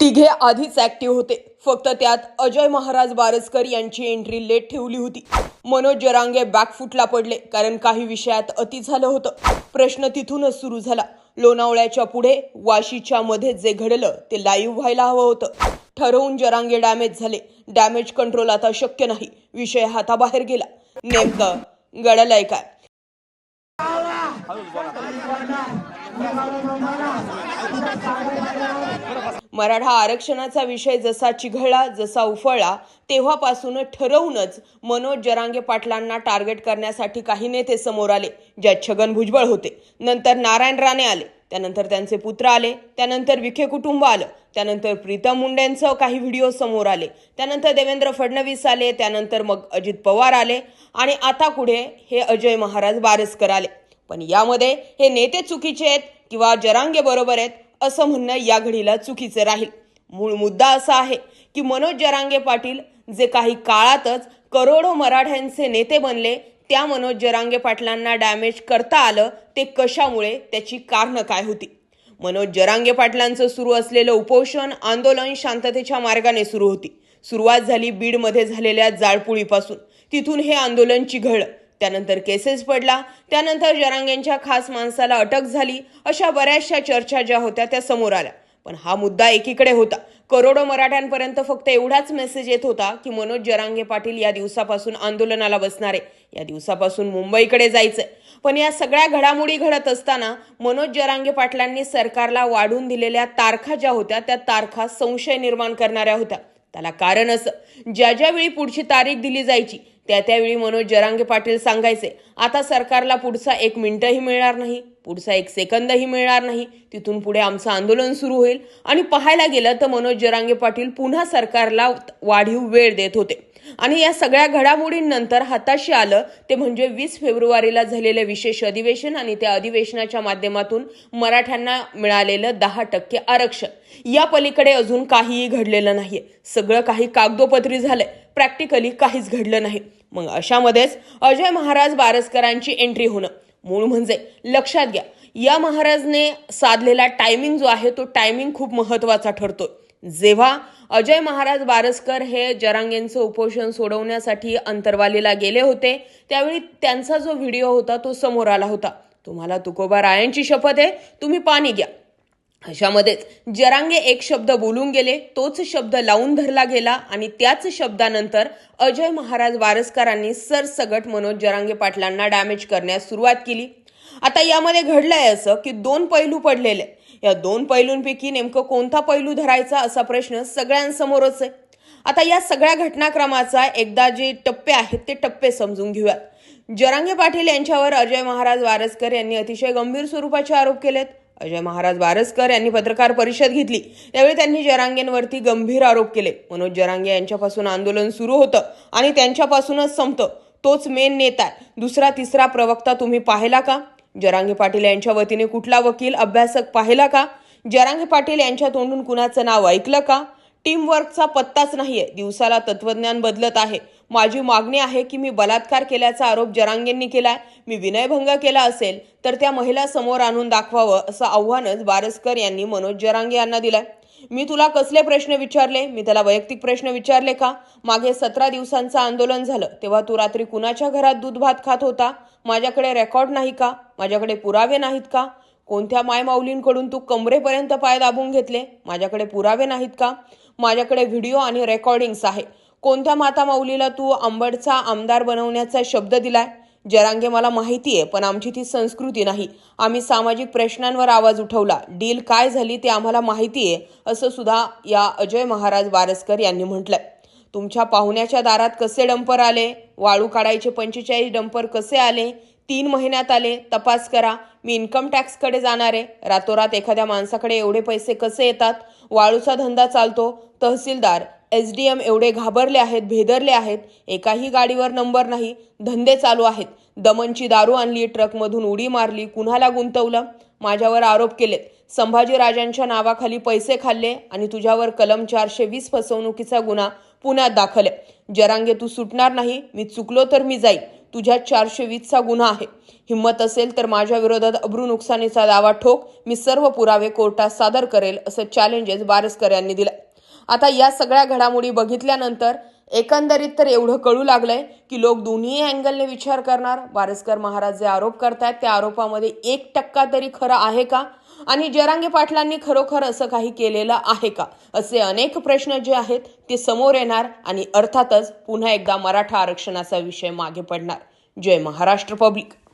तिघे आधीच ऍक्टिव्ह होते. फक्त त्यात अजय महाराज बारसकर यांची एंट्री लेट ठेवली होती. मनोज जरांगे बॅकफुटला पडले कारण काही विषयात अति झालं होतं. प्रश्न तिथूनच सुरू झाला. लोणावळ्याच्या पुढे वाशीच्या मध्ये जे घडलं ते लाईव्ह व्हायला हवं होतं. ठरवून जरांगे डॅमेज झाले. डॅमेज कंट्रोल आता शक्य नाही. विषय हाताबाहेर गेला. नेमकं गडलंय काय? मराठा आरक्षणाचा विषय जसा चिघळला जसा उफळला तेव्हापासून ठरवूनच मनोज जरांगे पाटलांना टार्गेट करण्यासाठी काही नेते समोर आले ज्यात छगन भुजबळ होते. नंतर नारायण राणे आले त्यानंतर त्यांचे पुत्र आले त्यानंतर विखे कुटुंब आलं त्यानंतर प्रीतम मुंडेंचं काही व्हिडिओ समोर आले त्यानंतर देवेंद्र फडणवीस आले त्यानंतर मग अजित पवार आले आणि आता पुढे हे अजय महाराज बारसकर आले. पण यामध्ये हे नेते चुकीचे आहेत किंवा जरांगे बरोबर आहेत? असं म्हणणं या घडीला चुकीचे राहील. मूळ मुद्दा असा आहे की मनोज जरांगे पाटील जे काही काळातच करोडो मराठ्यांचे नेते बनले त्या मनोज जरांगे पाटलांना डॅमेज करता आलं ते कशामुळे? त्याची कारणं काय होती? मनोज जरांगे पाटलांचं सुरू असलेलं उपोषण आंदोलन शांततेच्या मार्गाने सुरू होती. सुरुवात झाली बीडमध्ये झालेल्या जाळपोळीपासून. तिथून हे आंदोलन चिघळलं. त्यानंतर केसेस पडला त्यानंतर जरांगेंच्या खास माणसाला अटक झाली अशा बऱ्याचशा चर्चा ज्या होत्या त्या समोर आल्या. पण हा मुद्दा एकीकडे होता. करोडो मराठ्यांपर्यंत फक्त एवढाच मेसेज येत होता की मनोज जरांगे पाटील या दिवसापासून आंदोलनाला बसणारे. या दिवसापासून मुंबईकडे जायचंय. पण या सगळ्या घडामोडी घडत असताना मनोज जरांगे पाटलांनी सरकारला वाढून दिलेल्या तारखा ज्या होत्या त्या तारखा संशय निर्माण करणाऱ्या होत्या. त्याला कारण असं. ज्या ज्यावेळी पुढची तारीख दिली जायची त्या त्यावेळी मनोज जरांगे पाटील सांगायचे आता सरकारला पुढचा एक मिनिटही मिळणार नाही पुढचा एक सेकंदही मिळणार नाही तिथून पुढे आमचं आंदोलन सुरू होईल. आणि पाहायला गेलं तर मनोज जरांगे पाटील पुन्हा सरकारला वाढीव वेळ देत होते. आणि या सगळ्या घडामोडींनंतर हाताशी आलं ते म्हणजे वीस फेब्रुवारीला झालेलं विशेष अधिवेशन आणि त्या अधिवेशनाच्या माध्यमातून मराठ्यांना मिळालेलं दहा टक्के आरक्षण. या पलीकडे अजून काहीही घडलेलं नाहीये. सगळं काही कागदोपत्री झालंय. प्रॅक्टिकली काहीच घडलं नाही. मग अशामध्येच अजय महाराज बारसकरांची एंट्री होणं मूळ म्हणजे लक्षात घ्या. या महाराजने साधलेला टायमिंग जो आहे तो टायमिंग खूप महत्त्वाचा ठरतो जेव्हा अजय महाराज बारसकर हे जरांगेंचं उपोषण सोडवण्यासाठी अंतरवालीला गेले होते त्यावेळी त्यांचा जो व्हिडिओ होता तो समोर आला होता. तुम्हाला तुकोबा रायांची शपथ आहे तुम्ही पाणी घ्या. अशामध्येच जरांगे एक शब्द बोलून गेले तोच शब्द लावून धरला गेला आणि त्याच शब्दानंतर अजय महाराज वारसकरांनी सरसगट मनोज जरांगे पाटलांना डॅमेज करण्यास सुरुवात केली. आता यामध्ये घडलंय असं की दोन पैलू पडलेले. या दोन पैलूंपैकी नेमकं कोणता पैलू धरायचा असा प्रश्न सगळ्यांसमोरच आहे. आता या सगळ्या घटनाक्रमाचा एकदा जे टप्पे आहेत ते टप्पे समजून घेऊयात. जरांगे पाटील यांच्यावर अजय महाराज वारसकर यांनी अतिशय गंभीर स्वरूपाचे आरोप केलेत. अजय महाराज वारसकर यांनी पत्रकार परिषद घेतली. त्यावेळी त्यांनी जरांगेंवरती गंभीर आरोप केले. मनोज जरांगे यांच्यापासून आंदोलन सुरू होतं आणि त्यांच्यापासूनच संपतं. तोच मेन नेता आहे. दुसरा तिसरा प्रवक्ता तुम्ही पाहिला का? जरांगे पाटील यांच्या वतीने कुठला वकील अभ्यासक पाहिला का? जरांगे पाटील यांच्या तोंडून कुणाचं नाव ऐकलं का? टीमवर्कचा पत्ताच नाहीये. दिवसाला तत्वज्ञान बदलत आहे. माझी मागणी आहे की मी बलात्कार केल्याचा आरोप जरांगेंनी केलाय मी विनयभंग केला असेल तर त्या महिला समोर आणून दाखवावं असं आव्हानच बारसकर यांनी मनोज जरांगे यांना दिलंय. मी तुला कसले प्रश्न विचारले? मी त्याला वैयक्तिक प्रश्न विचारले का? मागे सतरा दिवसांचं आंदोलन झालं तेव्हा तू रात्री कुणाच्या घरात दूध भात खात होता? माझ्याकडे रेकॉर्ड नाही का? माझ्याकडे पुरावे नाहीत का? कोणत्या मायमाऊलींकडून तू कमरेपर्यंत पाय दाबून घेतले? माझ्याकडे पुरावे नाहीत का? माझ्याकडे व्हिडिओ आणि रेकॉर्डिंग्स आहे. कोणत्या माता माऊलीला तू आंबडचा आमदार बनवण्याचा शब्द दिलाय? जरांगे मला माहिती आहे पण आमची ती संस्कृती नाही. आम्ही सामाजिक प्रश्नांवर आवाज उठवला. डील काय झाली ते आम्हाला माहिती आहे असं सुद्धा या अजय महाराज वारसकर यांनी म्हटलंय. तुमच्या पाहुण्याच्या दारात कसे डंपर आले? वाळू काढायचे पंचेचाळीस डंपर कसे आले? तीन महिन्यात आले. तपास करा. मी इन्कम टॅक्सकडे जाणार आहे. रातोरात एखाद्या माणसाकडे एवढे पैसे कसे येतात? वाळूचा धंदा चालतो. तहसीलदार एस डी एम एवढे घाबरले आहेत भेदरले आहेत. एकाही गाडीवर नंबर नाही. धंदे चालू आहेत. दमनची दारू आणली ट्रकमधून उडी मारली कुणाला गुंतवलं? माझ्यावर आरोप केलेत. संभाजीराजांच्या नावाखाली पैसे खाल्ले आणि तुझ्यावर कलम चारशे वीस फसवणुकीचा गुन्हा पुण्यात दाखल आहे. जरांगे तू सुटणार नाही. मी चुकलो तर मी जाईल तुझ्या चारशे वीसचा गुन्हा आहे. हिंमत असेल तर माझ्या विरोधात अब्रू नुकसानीचा दावा ठोक. मी सर्व पुरावे कोर्टात सादर करेल असं चॅलेंजेस बारस्कर यांनी दिलं आता या सगळ्या घडामोडी बघितल्यानंतर एकंदरीत तर एवढं कळू लागलंय की लोक दोन्ही अँगलने विचार करणार. वारसकर महाराज जे आरोप करतायत त्या आरोपामध्ये एक टक्का तरी खरं आहे का? आणि जरांगे पाटलांनी खरोखर असं काही केलेलं आहे का? असे अनेक प्रश्न जे आहेत ते समोर येणार आणि अर्थातच पुन्हा एकदा मराठा आरक्षणाचा विषय मागे पडणार. जय महाराष्ट्र पब्लिक.